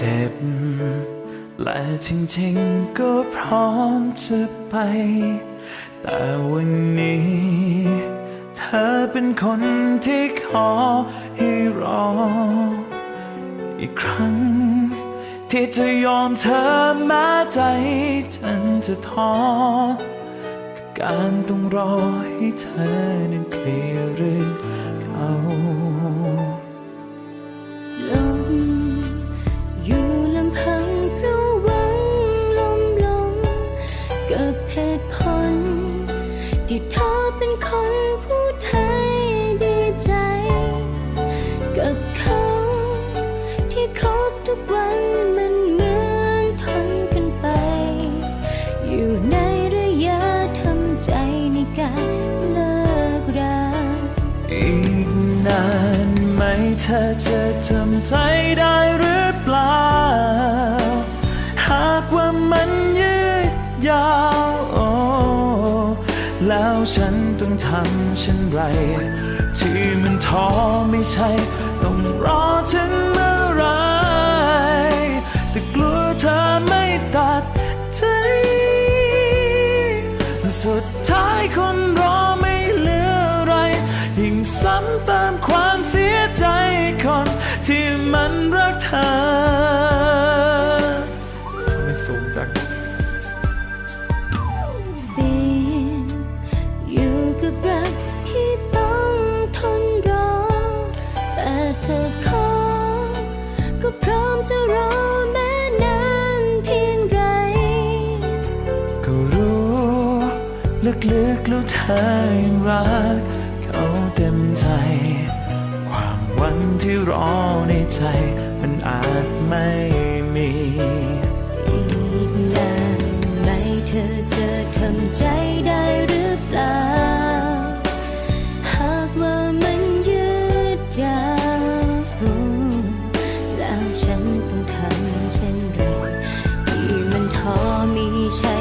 เจ็บ และจริงๆก็พร้อมจะไป แต่วันนี้ เธอเป็นคนที่ขอให้รอ อีกครั้ง ที่จะยอมเธอแม้ใจฉันจะท้อกการต้องรอให้เธอนั้นเคลียร์เรื่องเขา ที่เธอเป็นคนพูดให้ดีใจ กับเขาที่คบทุกวันมันเหมือนทนกันไป อยู่ในระยะทำใจในการเลิกราอีกนานไหมเธอจะทำใจได้หรือเปล่า หากว่ามันยืดยาว แล้วฉันต้องทำเช่นไร ที่มันท้อไม่ใช่ ต้องรอถึงเมื่อไรแต่กลัวเธอไม่ตัดใลึกๆแล้วเธอยังรัก เขาเต็มใจ ความหวังที่รอในใจ มันอาจไม่มี อีกนานไหมเธอจะทำใจได้หรือเปล่า หากว่ามันยืดยาวแล้วฉันต้องทำเช่นไรที่มันท้อมีใช่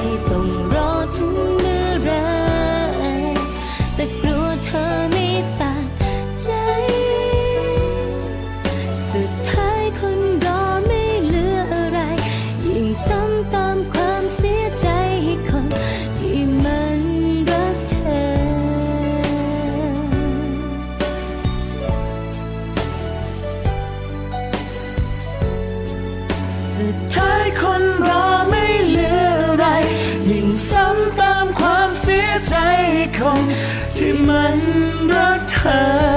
สุดท้ายคนรอไม่เหลืออะไร ยิ่งซ้ำตามความเสียใจคงที่มันรักเธอ